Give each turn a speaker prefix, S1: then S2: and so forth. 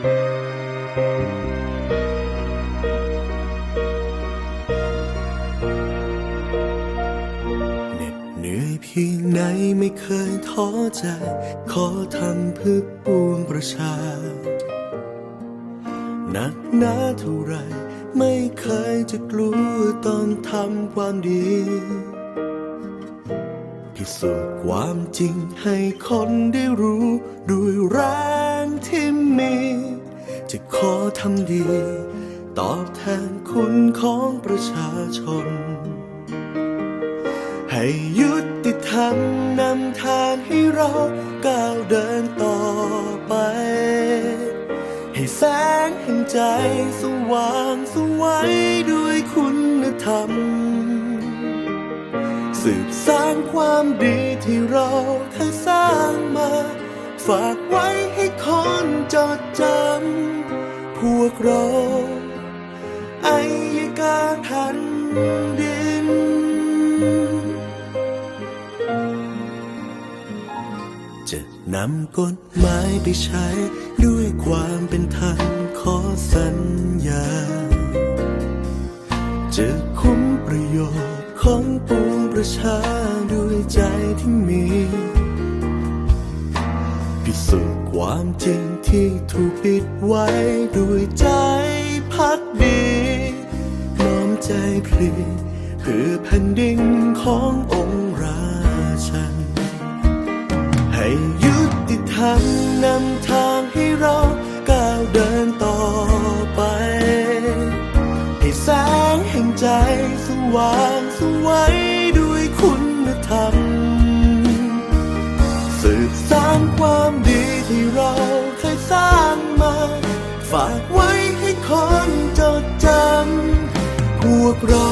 S1: เหนื่อยเพียงไหนไม่เคยท้อใจ ขอทำเพื่อปวงประชา หนักหนาเท่าไร ไม่เคยจะกลัวตอนทำความดีพิสูจน์ความจริงให้คนได้รู้ ขอทำดี ตอบแทนคุณของประชาชน ให้ยุติธรรมนำทางให้เราก้าวเดินต่อไป ให้แสงแห่งใจสว่างสวัยด้วยคุณธรรม สืบสร้างความดีที่เราเคยสร้างมา ฝากไว้ให้คนจดจำ พวกเราอายการแผ่นดิน จะนำกฎหมายไปใช้ด้วยความเป็นธรรมขอสัญญา จะคุ้มประโยชน์ของปวงประชาด้วยใจที่มี ความจริงที่ถูกปิดไว้ด้วยใจพักดีน้อมใจพลีเพื่อแผ่นดินขององค์ราชัน ให้ยุติธรรมนำทางให้เราก้าวเดินต่อไป ให้แสงแห่งใจสว่างสวัยด้วยคุณธรรม พวกเรา